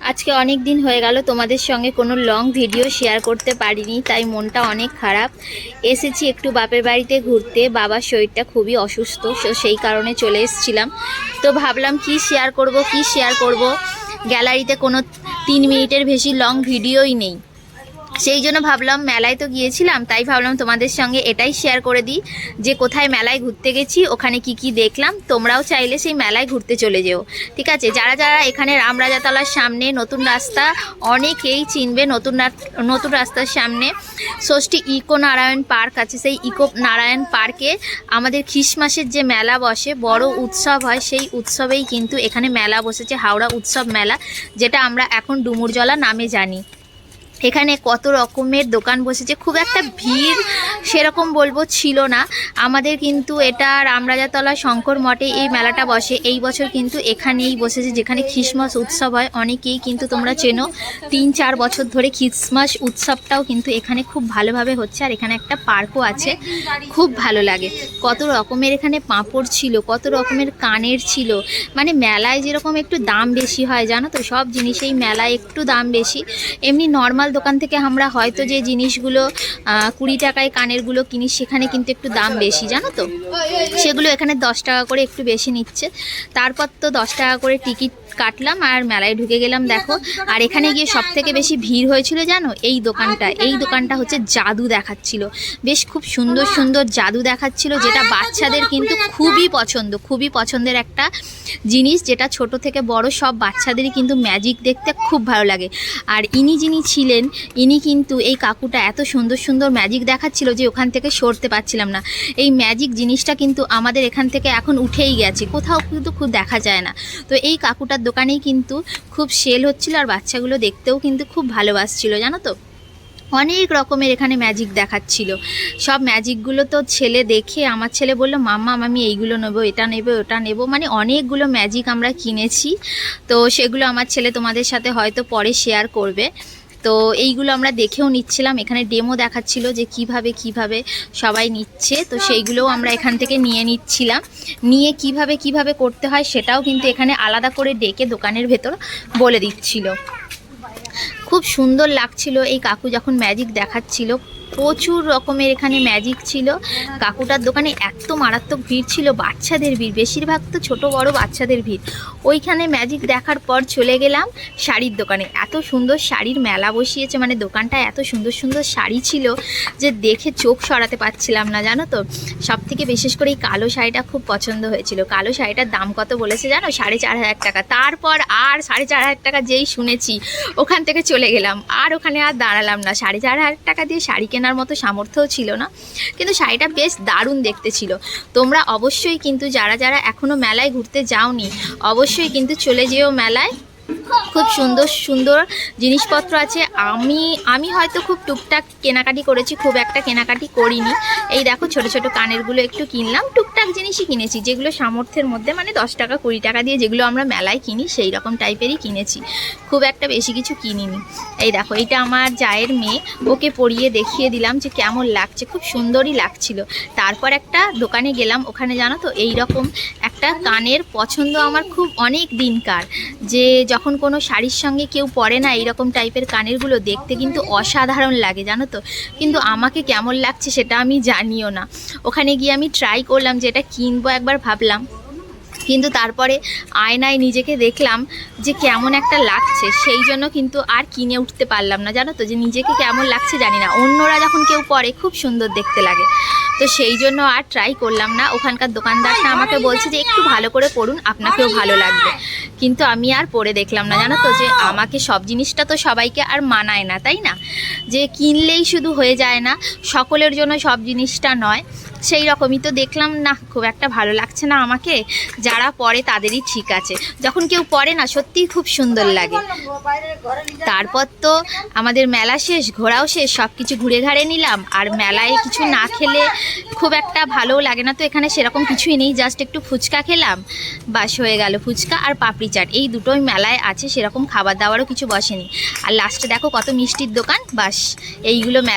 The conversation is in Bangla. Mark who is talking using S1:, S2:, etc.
S1: আজকে অনেক দিন হয়ে গেল তোমাদের সঙ্গে কোনো লং ভিডিও শেয়ার করতে পারিনি, তাই মনটা অনেক খারাপ। এসেছি একটু বাপের বাড়িতে ঘুরতে, বাবার শরীরটা খুবই অসুস্থ তো সেই কারণে চলে এসেছিলাম। তো ভাবলাম কি শেয়ার করব, কি শেয়ার করব? গ্যালারিতে কোনো তিন মিনিটের বেশি লং ভিডিওই নেই। সেই জন্য ভাবলাম মেলায় তো গিয়েছিলাম, তাই ভাবলাম তোমাদের সঙ্গে এটাই শেয়ার করে দিই যে কোথায় মেলায় ঘুরতে গেছি, ওখানে কি কি দেখলাম, তোমরাও চাইলে সেই মেলায় ঘুরতে চলে যেও। ঠিক আছে, যারা যারা এখানে রামরাজাতলার সামনে নতুন রাস্তা, অনেকেই চিনবে নতুন নতুন রাস্তার সামনে। ষষ্ঠী ইকো নারায়ণ পার্ক আছে, সেই ইকো নারায়ণ পার্কে আমাদের খ্রিসমাসের যে মেলা বসে, বড় উৎসব হয়, সেই উৎসবেই কিন্তু এখানে মেলা বসেছে, হাওড়া উৎসব মেলা, যেটা আমরা এখন ডুমুরজলা নামে জানি। এখানে কত রকমের দোকান বসেছে খুব একটা ভিড় সেরকম বলব ছিল না। আমাদের কিন্তু এটা রামরাজাতলা শঙ্কর মঠে এই মেলাটা বসে। এই বছর কিন্তু এখানেই বসেছে, যেখানে খ্রিসমাস উৎসব হয়। অনেকেই কিন্তু তোমরা চেনো, তিন চার বছর ধরে খ্রিসমাস উৎসবটাও কিন্তু এখানে খুব ভালোভাবে হচ্ছে। আর এখানে একটা পার্কও আছে, খুব ভালো লাগে। কত রকমের এখানে পাঁপড় ছিল, কত রকমের কানের ছিল। মানে মেলায় যেরকম একটু দাম বেশি হয়, জানো তো? সব জিনিসেই মেলায় একটু দাম বেশি। এমনি নর্মাল দোকান থেকে আমরা হয়তো যে জিনিসগুলো কুড়ি টাকায় কানেরগুলো কিনি সেখানে কিন্তু একটু দাম বেশি, জানো তো? সেগুলো এখানে দশ টাকা করে একটু বেশি নিচ্ছে। তারপর তো দশ টাকা করে টিকিট কাটলাম আর মেলায় ঢুকে গেলাম, দেখো। আর এখানে গিয়ে সব থেকে বেশি ভিড় হয়েছিল, জানো? এই দোকানটা। এই দোকানটা হচ্ছে জাদু দেখাচ্ছিল। বেশ খুব সুন্দর সুন্দর জাদু দেখাচ্ছিল, যেটা বাচ্চাদের কিন্তু খুবই পছন্দ, খুবই পছন্দের একটা জিনিস, যেটা ছোট থেকে বড় সব বাচ্চাদেরই কিন্তু ম্যাজিক দেখতে খুব ভালো লাগে। আর ইনি যিনি ছিলেন, ইনি কিন্তু এই কাকুটা এত সুন্দর সুন্দর ম্যাজিক দেখাচ্ছিল যে ওখান থেকে সরতে পারছিলাম না। এই ম্যাজিক জিনিসটা কিন্তু আমাদের এখান থেকে এখন উঠেই গেছে, কোথাও কিন্তু খুব দেখা যায় না। তো এই কাকুটার দোকানেই কিন্তু খুব সেল হচ্ছিল আর বাচ্চাগুলো দেখতেও কিন্তু খুব ভালোবাসছিল, জানো তো? অনেক রকমের এখানে ম্যাজিক দেখাচ্ছিল। সব ম্যাজিকগুলো তো ছেলে দেখে আমার ছেলে বলল, মাম্মা আমি এইগুলো নেব, এটা নেব, ওটা নেব। মানে অনেকগুলো ম্যাজিক আমরা কিনেছি। তো সেগুলো আমার ছেলে তোমাদের সাথে হয়তো পরে শেয়ার করবে। তো এইগুলো আমরা দেখেও নিচ্ছিলাম। এখানে ডেমো দেখাচ্ছিল যে কীভাবে কীভাবে সবাই নিচ্ছে। তো সেইগুলোও আমরা এখান থেকে নিয়ে নিচ্ছিলাম। নিয়ে কীভাবে কীভাবে করতে হয় সেটাও কিন্তু এখানে আলাদা করে ডেকে দোকানের ভেতর বলে দিচ্ছিল। খুব সুন্দর লাগছিল। এই কাকু যখন ম্যাজিক দেখাচ্ছিল প্রচুর রকমের এখানে ম্যাজিক ছিল। কাকুটার দোকানে এত মারাত্মক ভিড় ছিল, বাচ্চাদের ভিড়। বেশিরভাগ তো ছোট, বড় বাচ্চাদের ভিড়। ওইখানে ম্যাজিক দেখার পর চলে গেলাম শাড়ির দোকানে। এত সুন্দর শাড়ির মেলা বসিয়েছে মানে দোকানটা এত সুন্দর সুন্দর শাড়ি ছিল যে দেখে চোখ সরাতে পারছিলাম না, জানো তো? সব থেকে বিশেষ করে এই কালো শাড়িটা খুব পছন্দ হয়েছিল। কালো শাড়িটার দাম কত বলেছে জানো? সাড়ে চার হাজার টাকা। তারপর আর সাড়ে চার হাজার টাকা যেই শুনেছি, ওখান থেকে চলে গেলাম। আর ওখানে আর দাঁড়ালাম না। সাড়ে চার হাজার টাকা দিয়ে শাড়ি কেনার মতো সামর্থ্যও ছিল না। কিন্তু শাড়িটা বেশ দারুণ দেখতে ছিল। তোমরা অবশ্যই কিন্তু যারা যারা এখনও মেলায় ঘুরতে যাওনি, অবশ্যই কিন্তু চলে যেও মেলায়। খুব সুন্দর সুন্দর জিনিসপত্র আছে। আমি আমি হয়তো খুব টুকটাক কেনাকাটি করেছি, খুব একটা কেনাকাটি করিনি। এই দেখো ছোট ছোট কানেরগুলো একটু কিনলাম। টুকটাক জিনিসই কিনেছি, যেগুলো সামর্থ্যের মধ্যে মানে দশ টাকা, কুড়ি টাকা দিয়ে যেগুলো আমরা মেলায় কিনি, সেই রকম টাইপেরই কিনেছি। খুব একটা বেশি কিছু কিনিনি। এই দেখো এটা আমার জায়ের মেয়ে। ওকে পরিয়ে দেখিয়ে দিলাম যে কেমন লাগছে, খুব সুন্দরই লাগছিল। তারপর একটা দোকানে গেলাম, ওখানে জানো তো এই রকম একটা কানের পছন্দ আমার খুব অনেক দিনকার। যে যখন কোনো শাড়ির সঙ্গে কেউ পরে না এরকম টাইপের কানেরগুলো দেখতে কিন্তু অসাধারণ লাগে, জানো তো? কিন্তু আমাকে কেমন লাগছে সেটা আমি জানিও না। ওখানে গিয়ে আমি ট্রাই করলাম যে এটা কিনবো একবার, ভাবলাম কিন্তু তারপরে আয়নায় নিজেকে দেখলাম যে কেমন একটা লাগছে। সেই জন্য কিন্তু আর কিনে উঠতে পারলাম না, জানো তো? যে নিজেকে কেমন লাগছে জানি না। অন্যরা যখন কেউ পরে, খুব সুন্দর দেখতে লাগে। তো সেই জন্য আর ট্রাই করলাম না। ওখানকার দোকানদারটা আমাকে বলছে যে, একটু ভালো করে পড়ুন, আপনাকেও ভালো লাগবে। কিন্তু আমি আর পরে দেখলাম না, জানো তো? যে আমাকে সব জিনিসটা তো সবাইকে আর মানায় না, তাই না? যে কিনলেই শুধু হয়ে যায় না, সকলের জন্য সব জিনিসটা নয়। সেই রকমই তো দেখলাম না, খুব একটা ভালো লাগছে না আমাকে। যারা পরে তাদেরই ঠিক আছে। যখন কেউ পরে না, সত্যিই খুব সুন্দর লাগে। তারপর তো আমাদের মেলা শেষ, ঘোরাও শেষ সব কিছু ঘুরে ঘাড়ে নিলাম। আর মেলায় কিছু না খেলে খুব একটা ভালোও লাগে না তো এখানে সেরকম কিছুই নেই জাস্ট একটু ফুচকা খেলাম, বাস হয়ে গেল ফুচকা আর পাপড়ি চাট। এই দুটোই মেলায় আছে, সেরকম খাবার দাবারও কিছু বসেনি। আর লাস্টে দেখো কত মিষ্টির দোকান, বাস, এইগুলো মেলা